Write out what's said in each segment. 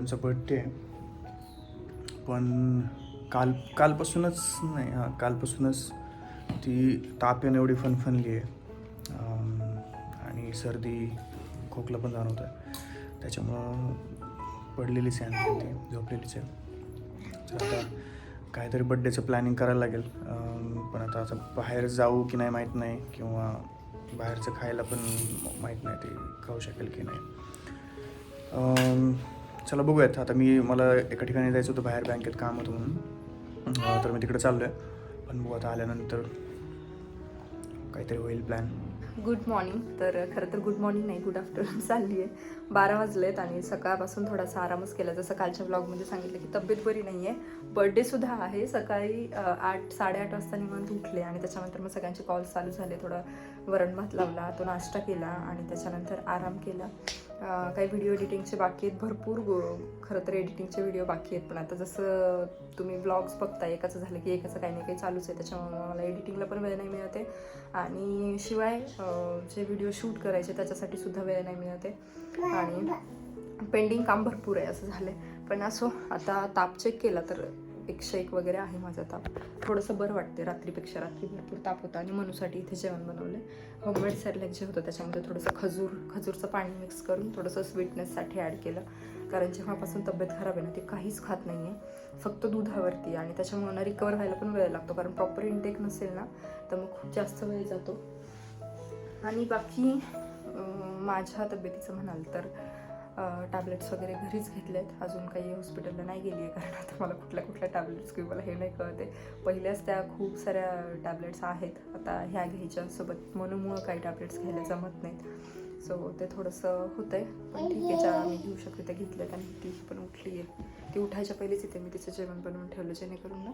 मॅडमचा birthday आहे. पण काल कालपासूनच नाही हां कालपासूनच ती ताप येणं एवढी फनफनली आहे. आणि सर्दी खोकला पण जाणवत आहे त्याच्यामुळं पडलेलीच आहे आणखी ती झोपलेलीच आहे. तर आता काहीतरी बड्डेचं प्लॅनिंग करायला लागेल. पण आता असं बाहेर जाऊ की नाही माहीत नाही किंवा बाहेरचं खायला पण माहीत नाही ते खाऊ शकेल की नाही. चला बघूयात. आता मी मला एका ठिकाणी जायचं होतं बाहेर बँकेत काम होतं म्हणून. तर मी तिकडे चाललो आहे पण बघू आता आल्यानंतर काहीतरी होईल प्लॅन गुड मॉर्निंग तर खरं तर गुड मॉर्निंग नाही गुड आफ्टरनून चालली आहे बारा वाजलेत आणि सकाळपासून थोडासा आरामच केला. जसं कालच्या ब्लॉगमध्ये सांगितलं की तब्येत बरी नाही आहे बर्थडेसुद्धा आहे. सकाळी आठ साडेआठ वाजता निवांत उठले आणि त्याच्यानंतर मग सगळ्यांचे कॉल्स चालू झाले. थोडं वरण भात लावला तो नाश्ता केला आणि त्याच्यानंतर आराम केला. काही व्हिडिओ एडिटिंगचे बाकी आहेत. भरपूर खरं तर एडिटिंगचे व्हिडिओ बाकी आहेत. पण आता जसं तुम्ही ब्लॉग्स बघता एकाचं झालं की एकाचं काही नाही काही चालूच आहे. त्याच्यामुळे मला एडिटिंगला पण वेळ नाही मिळते. आणि शिवाय जे व्हिडिओ शूट करायचे त्याच्यासाठी सुद्धा वेळ नाही मिळते. आणि पेंडिंग काम भरपूर आहे असं झालं आहे पण असो आता ताप चेक केला तर एकशे एक वगैरे आहे माझा ताप. थोडंसं बरं वाटते रात्रीपेक्षा रात्री भरपूर ताप होता आणि मनूसाठी इथे जेवण बनवलं होममेड सॅरलॅक जे होतं त्याच्यामध्ये थोडंसं खजूर खजूरचं पाणी मिक्स करून थोडंसं स्वीटनेससाठी ॲड केलं. कारण जेव्हापासून तब्येत खराब आहे ना ते काहीच खात नाही आहे फक्त दुधावरती आणि त्याच्यामुळे ना रिकवर व्हायला पण वेळ लागतो. कारण प्रॉपर इंटेक नसेल ना तर मग खूप जास्त वेळ जातो. आणि बाकी माझ्या तब्येतीचं म्हणाल तर टॅबलेट्स वगैरे घरीच घेतलेत. अजून काही हॉस्पिटलला नाही गेली आहे कारण आता मला कुठल्या कुठल्या टॅबलेट्स घेऊ मला हे नाही कळते. पहिल्याच त्या खूप साऱ्या टॅबलेट्स आहेत. आता ह्या घ्यायच्या सोबत म्हणूमुळं काही टॅबलेट्स घ्यायला जमत नाहीत. सो ते थोडंसं होतं आहे पण ठीक आहे ज्या मी घेऊ शकते. त्या घेतल्यात आणि ती पण उठली आहे ती उठायच्या पहिलेच इथे मी तिचं जेवण बनवून ठेवलं जेणेकरून ना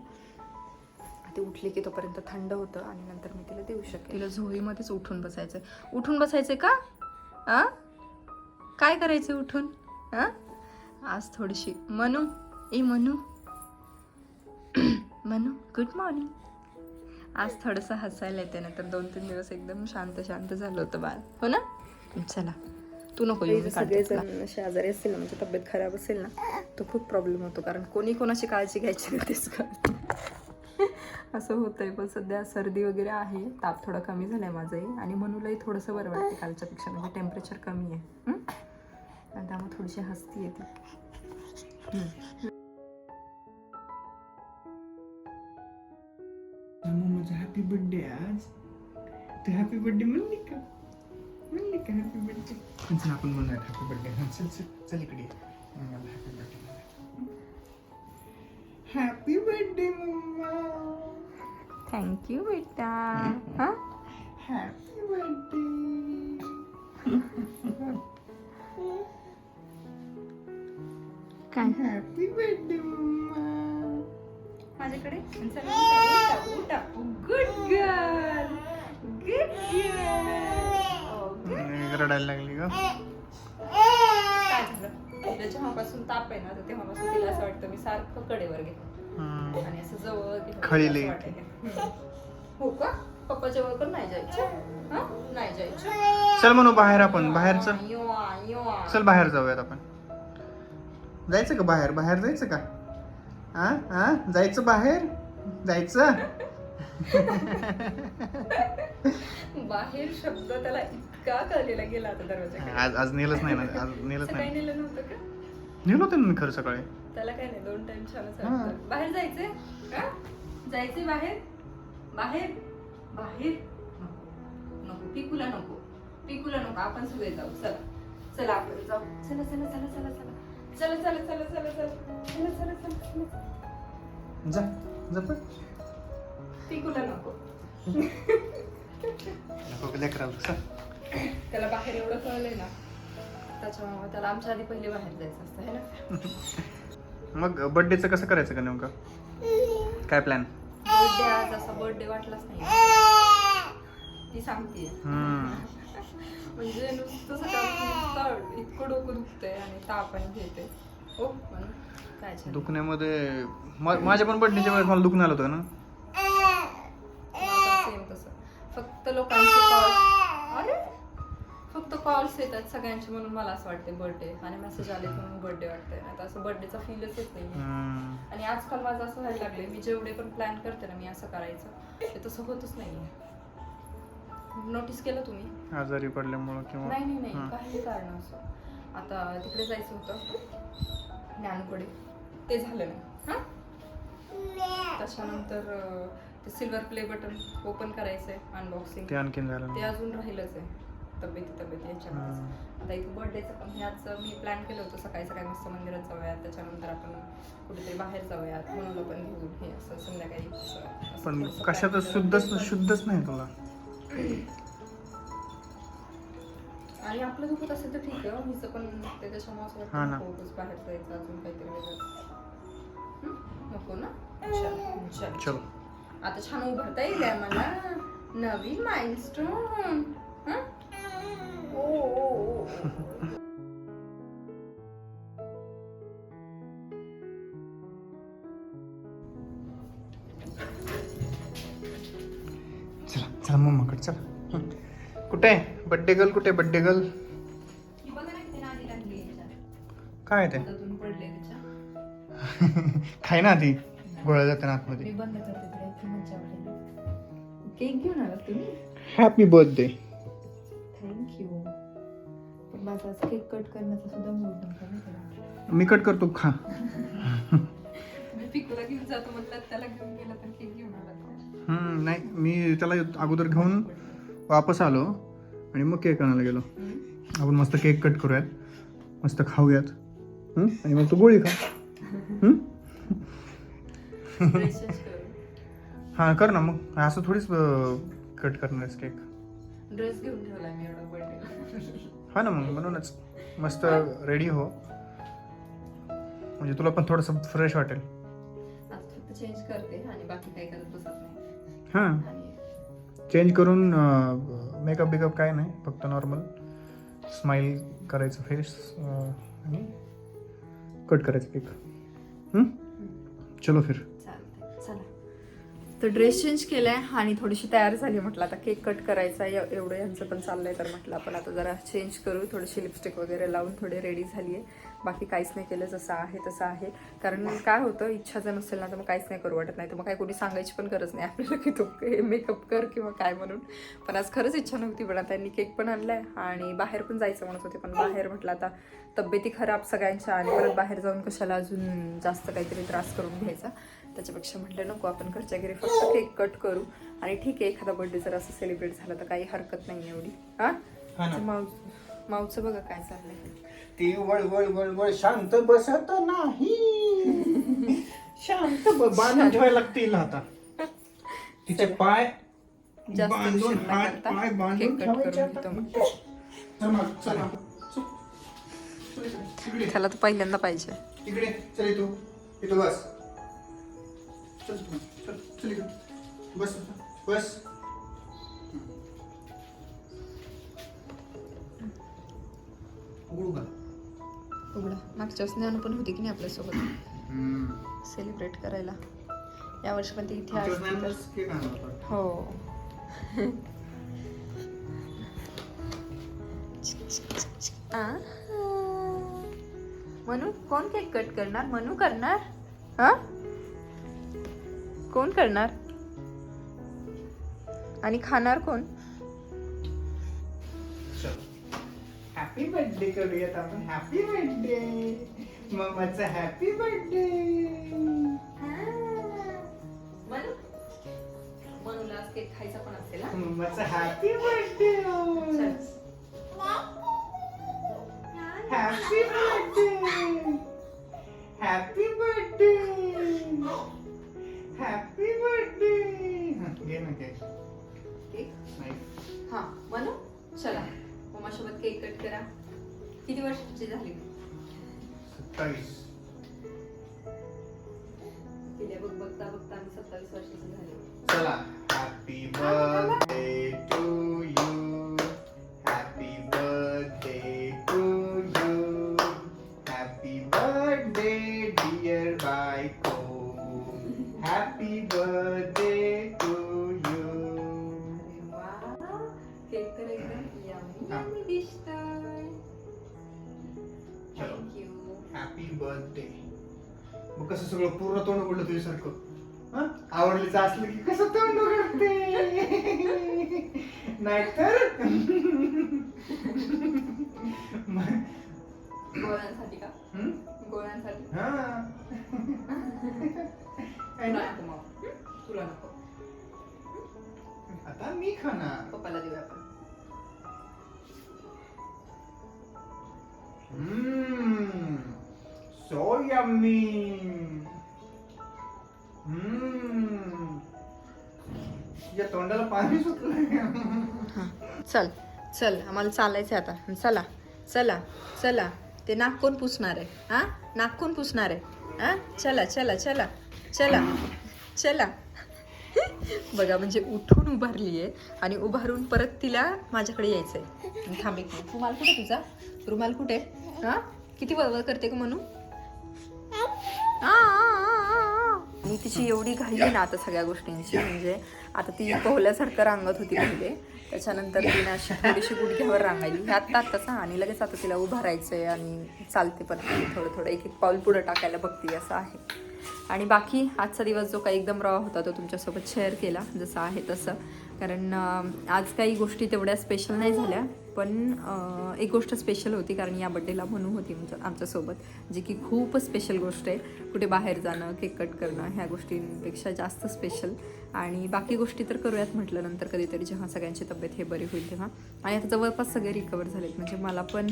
ती उठली की तोपर्यंत थंड होतं आणि नंतर मी तिला देऊ शकते तिला झोळीमध्येच उठून बसायचं उठून बसायचं का? आ? काय करायचं उठून? आ? आज थोडीशी मनू. ए मनू. मनू गुड मॉर्निंग आज थोडंसं हसायला येते ना तर दोन तीन दिवस एकदम शांत शांत झालं होतं बाळ. हो ना? चला. तू नको येऊ. सगळेजण असे आजारी असतील ना म्हणजे तब्येत खराब असेल ना तो खूप प्रॉब्लेम होतो कारण कोणी कोणाची काळजी घ्यायची नाही तेच असं असं होतंय पण सध्या सर्दी वगैरे आहे. ताप थोडा कमी झालाय माझंही. आणि मनूलाही थोडंसं बरं वाटतं कालच्या पेक्षा. म्हणजे टेम्परेचर कमी आहे. आणि त्यामुळे थोडीशी हस्ती येते. माझा हॅपी बर्थडे आज. तू हॅपी बर्थडे म्हणली का? म्हणली का हॅपी बर्थडे आपण म्हणूयात हॅपी बर्थडे चल चल चल इकडे ये. मला happy birthday happy birthday mama thank you बेटा हां हॅपी बर्थडे काय हॅपी बर्थडे मम्मा माझ्याकडे गुड गर्ल गुड गर्ल रडायला लागली का काय झालं? तिला जेव्हापासून ताप आहे ना तर तेव्हापासून तिला असं वाटतं मी सारखं कडेवर घेते आणि असं जवळ की खळीला. हो का? पप्पा जवळ पण नाही जायचं? हा? नाही जायचं. चल म्हणू बाहेर आपण. बाहेरचं. चल. बाहेर जाऊयात आपण. जायचं का बाहेर? बाहेर जायचं का? हा? हा? जायचं बाहेर? जायचं? बाहेर शब्द त्याला इतका कळलेला गेला आता दरवाजा आज आज नेलंच नाही ना. आज नेलंच नाही. नेलं नव्हतं का? नेलं होतं ना मी खरं सकाळी. त्याला काय नाही दोन टाइम छानच हा. वाटतं. बाहेर जायचंय? का जायचंय बाहेर? बाहेर? बाहेर? नको. नको. पिकूला नको. पिकूला नको. आपण सगळे जाऊ. चला. चला आपण जाऊ. चला चला चला चला चला. चला चला चला चला चला. चला चला चला चला. जा. जा पण. पिकूला नको. नको लेकराला? चल. त्याला बाहेर एवढं कळलंय ना. त्याच्यामुळे त्याला आमच्या आधी पहिले बाहेर जायचं असतं है ना? मग बर्थडेचं कसं करायचं का नेमकं? काय प्लॅन बर्थडे आज असा बर्थडे वाटलाच नाही. ती सांगते. म्हणजे नुसतं सकाळी इतकं डोकं दुखतंय आणि ताप आणि घेते हो म्हणून काय? दुखण्यामध्ये मा- माझ्या पण बर्थडेच्या वेळेस मला दुखणं आलं होतं ना. तसं. फक्त लोकांचे कॉल फक्त कॉल्स येतात सगळ्यांचे म्हणून मला असं वाटते बर्थडे आणि मेसेज आले म्हणून बर्थडे वाटतंय. आता असं बर्थडेचा फीलच येत नाही. आणि आजकाल माझं असं व्हायला लागले मी जेवढे पण प्लॅन करते ना मी असं करायचं. ते तसं होतच नाहीये. नोटीस केलं तुम्ही? आजारी पडल्यामुळं किंवा नाही नाही नाही. हां. काही कारण असं आता तिकडे जायचं होतं. ज्ञानकडे. ते झालं नाही. हां? त्याच्यानंतर ते सिल्वर प्ले बटन ओपन करायचंय अनबॉक्सिंग ते आणखीन झालं ते नाही. अजून राहिलंच आहे. तब्येती तब्येती याच्यामध्ये हम्म. आता इथं बर्थडेचं पण हे आज मी प्लॅन केलं होतं सकाळी सकाळी मस्त मंदिरात जाऊयात त्याच्यानंतर आपण कुठेतरी बाहेर जाऊयात म्हणून पण घेऊन हे असं संध्याकाळी असं- असं पण plan शुद्धच केलं. शुद्धच नाही तुला आणि आपलं दुखत असेल तर ठीक आहे हो. हिचं पण ते त्याच्यामुळे असं वाटतं हा ना. नको उगाच बाहेर जायचं अजून काहीतरी वेगळं हं? नको ना चल चल चलो आता छान उभारता येईल आहे मला नवीन माइलस्टोन चला चला मम्माकडे चला. कुठे? बड्डे गर्ल कुठे? Birthday girl. काय ते? खाय ना आधी. गोळ्या जाते ना आतमध्ये केक घेऊन तुम्ही? हॅपी बर्थडे आज केक कट करण्याचा सुद्धा मूड नव्हता नाही का? मी कट करतो खा. मी पिकूला घेऊन जातो म्हटलं त्याला घेऊन गेला तर केक घेऊन आला हम्म, नाही मी त्याला अगोदर घेऊन वापस आलो आणि मग केक आणायला गेलो. आपण मस्त केक कट करूयात. मस्त खाऊयात. हं? आणि मग तू गोळी खा. हं? हा कर ना मग. असं थोडीच कट करणार आहेस केक ड्रेस घेऊन ठेवला मी एवढा बर्थडे. हा ना मग म्हणूनच. मस्त रेडी हो. म्हणजे तुला पण थोडंसं फ्रेश वाटेल. आज फक्त चेंज करते आणि बाकी काही करत बसत नाही. हां. आणि चेंज करून मेकअप बिकअप काय नाही फक्त नॉर्मल स्माईल करायचं फेस आणि कट करायचं केक हं? चलो फिर. तर ड्रेस चेंज केलाय आणि थोडीशी तयार झाली म्हटलं. आता केक कट करायचा आहे एवढं यांचं पण चाललंय तर म्हटलं आपण आता जरा चेंज करू. थोडीशी लिपस्टिक वगैरे लावून थोडी रेडी झाली आहे. बाकी काहीच नाही केलं जसं आहे तसं आहे. कारण काय होतं इच्छा जर नसेल ना तर मग काहीच नाही करू वाटत. नाही तर मग काही कोणी सांगायची पण गरज नाही आपल्याला की तू मेकअप कर किंवा काय म्हणून. पण आज खरंच इच्छा नव्हती पण आता त्यांनी केक पण आणलाय आणि बाहेर पण जायचं म्हणत होते. पण बाहेर म्हटलं आता तब्येती खराब सगळ्यांच्या आणि परत बाहेर जाऊन कशाला अजून जास्त काहीतरी त्रास करून घ्यायचा. त्याच्यापेक्षा म्हटलं नको आपण घरच्या घरी फक्त केक कट करू. आणि ठीक आहे एखादा बर्थडे जर असं सेलिब्रेट झाला तर काही हरकत नाही एवढी. हा? माऊ माऊचं बघा काय चाललंय. ती वळवळ वळवळ शांत बसत नाही. शांत बांधून ठेवायला लागतील आता. तिचे पाय जास्त बांधून हात पाय बांधून त्याला तर पहिल्यांदा पाहिजे. इकडे चल इथं इथं बस. चल तू, चल चल इकडे. बस बस. उघडू का? उघडा. मागच्या वेळेस ज्ञानू पण होती की नाही आपल्यासोबत. सेलिब्रेट करायला. यावर्षी पण ती इथे असते तर. हो. आ. मनू कोण केक कट करणार? मनू करणार? हा? कोण करणार? आणि खाणार कोण? हॅपी बर्थडे करूयात आपण. हॅपी बर्थडे मम्माचा हॅपी बर्थडे? मम्माचा हॅपी बर्थडे मम्मासोबत केक कट करा. किती वर्षाची झाली? सत्तावीस. बघता बघता आम्ही सत्तावीस वर्षाची झाली. चला हॅपी बर्थडे सगळं पूर्ण तोंड उघडलं तुझ्यासारखं? आवडलीच असलं की कसं तोंड उघडते? नाहीतर? गोळ्यांसाठी का? गोळ्यांसाठी? हा. तुला? नको मग. तुला नको. आता मी खाणार. पप्पाला देऊया आपण. So या तोंडाला पाणी सुटलं चल चल आम्हाला चालायचं आता चला चला चला ते नाक कोण पुसणार आहे हा नाक कोण पुसणार आहे हा चला चला चला चला चला बघा म्हणजे उठून उभारली आहे आणि उभारून परत तिला माझ्याकडे यायचंय. आहे थांब रुमाल कुठे तुझा? रुमाल कुठे? हा? किती वळवळ करते का म्हणून? आणि तिची एवढी घाई आहे ना आता सगळ्या गोष्टींची म्हणजे आता ती पोहल्यासारखं रांगत होती पहिले. त्याच्यानंतर तिने अशी थोडीशी गुडघ्यावर रांगायली. हे आत्ता आत्ताच आणि लगेच आता तिला उभं राहायचंय आणि चालते पण थोडं थोडं. एक एक पाऊल पुढं टाकायला बघते असं आहे. आणि बाकी आजचा दिवस जो काही एकदम रॉ होता तो तुमच्यासोबत शेअर केला जसं आहे तसं. कारण आज काही गोष्टी तेवढ्या स्पेशल नाही झाल्या पण एक गोष्ट स्पेशल होती कारण या बड्डेला म्हणू होती आमच्या आमच्यासोबत जी की खूप स्पेशल गोष्ट आहे. कुठे बाहेर जाणं केक कट करणं ह्या गोष्टींपेक्षा जास्त स्पेशल आणि बाकी गोष्टी तर करूयात म्हटलं नंतर कधीतरी जेव्हा सगळ्यांची तब्येत हे बरी होईल तेव्हा. आणि आता जवळपास सगळे रिकवर झालेत. म्हणजे मला पण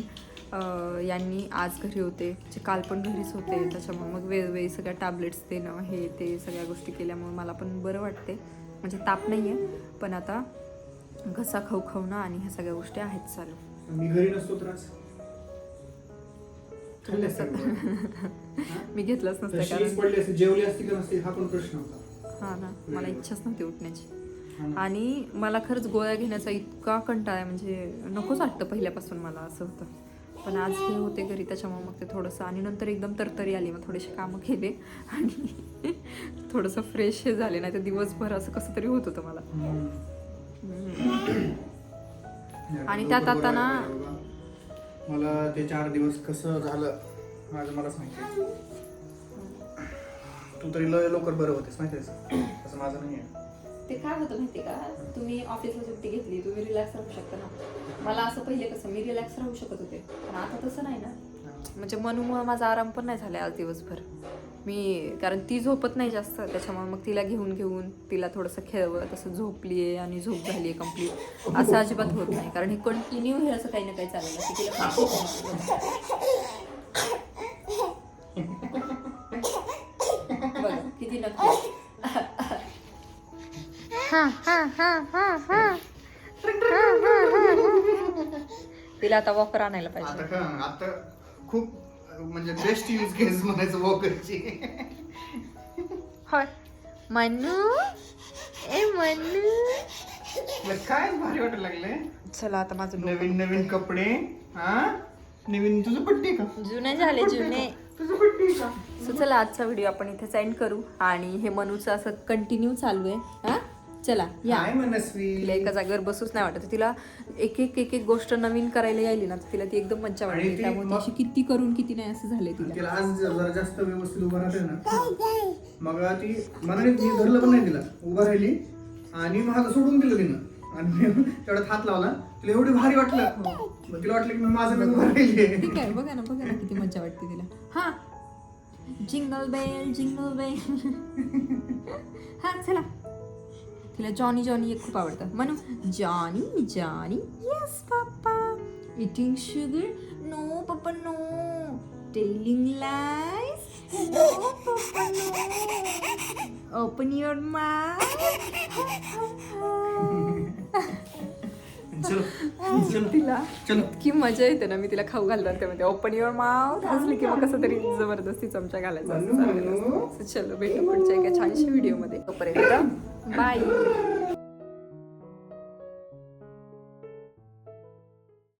यांनी आज घरी होते जे काल पण घरीच होते. त्याच्यामुळे मग वेळोवेळी सगळ्या टॅबलेट्स देणं हे ते सगळ्या गोष्टी केल्यामुळे मला पण बरं वाटते म्हणजे ताप नाही आहे पण आता घसा खवखवणं आणि ह्या सगळ्या गोष्टी आहेत चालू. मी घरी नसतो घेतलंच नसतं जेवली असती का नसती? हा पण प्रश्न होता. हा ना मला इच्छाच नव्हती उठण्याची. आणि मला खरंच गोळ्या घेण्याचा इतका कंटाळा आहे म्हणजे नकोच वाटतं पहिल्यापासून मला असं होतं. पण आज हे होते घरी त्याच्यामुळे मग ते थोडंसं आणि नंतर एकदम तरतरी आली. मग थोडेसे कामं केले आणि थोडंसं फ्रेश हे झाले. नाही तर दिवसभर असं कसं तरी होत होतं मला. आणि त्यात आता ना- मला ते चार दिवस कसं झालं माझं मलाच माहिती तू तरी लय लवकर बरं होतेस माहिती तसं माझं नाही आहे. ते काय होतं माहिती का? तुम्ही ऑफिसला सुट्टी घेतली तुम्ही रिलॅक्स राहू शकता ना. मला असं पहिले कसं मी रिलॅक्स राहू शकत होते. पण आता तसं नाही ना. म्हणजे मनूमुळं माझा आराम पण नाही झाला आज दिवसभर. मी कारण ती झोपत नाही जास्त त्याच्यामुळे मग तिला घेऊन घेऊन तिला थोडंसं खेळवत असं झोपली आहे आणि झोप झाली आहे कंप्लीट असं अजिबात होत नाही. कारण हे कंटिन्यू हे असं काही ना काही असतं. तिला तिला आता वॉकर आणायला पाहिजे. आता का? आता खूप म्हणजे बेस्ट यूज केस म्हणायचं वॉकरची होय. मनू? ए मनू? काय भारी वाटायला लागले चला आता माझं डोकं नवीन नवीन कपडे हा? नवीन तुझं पट्टी का? जुने झाले जुने. तुझं पट्टी का? सो चला आजचा व्हिडिओ आपण इथे एंड करू. आणि हे मनूचं असं कंटिन्यू चालू आहे हा? चला या. काय मनस्वी. तिला एका जागेवर बसूच नाही वाटत. तिला एक एक एक एक गोष्ट नवीन करायला यायली ना तर तिला ती एकदम मज्जा त्यामुळे मग- तिची किती करून किती नाही असं झालंय तिला. तिला आज जरा जास्त व्यवस्थित उभं राहते ना. मग ती मनाने मी धरलं पण नाही तिला. उभं राहिली आणि माझं सोडून दिलं तिनं. आणि तेवढ्यात हात लावला. तिला एवढी भारी वाटलं. मग तिला वाटलं की मी माझं उभं राहिली ठीक आहे बघा ना बघा ना किती मज्जा वाटते तिला. हा. Jingle bell jingle bell. हा चला. तिला जॉनी जॉनी एक खूप आवडतं. म्हणू Johnny Johnny yes papa eating sugar no papa no telling lies no papa no open your चलो तिला चलो. इतकी मजा येते ना मी तिला खाऊ घालतात त्यामध्ये ओपन युअर माउथ हसली किंवा कसं तरी जबरदस्ती चमचा घालायचा चलो भेटू पुढच्या एका छानशा व्हिडिओमध्ये तोपर्यंत 拜。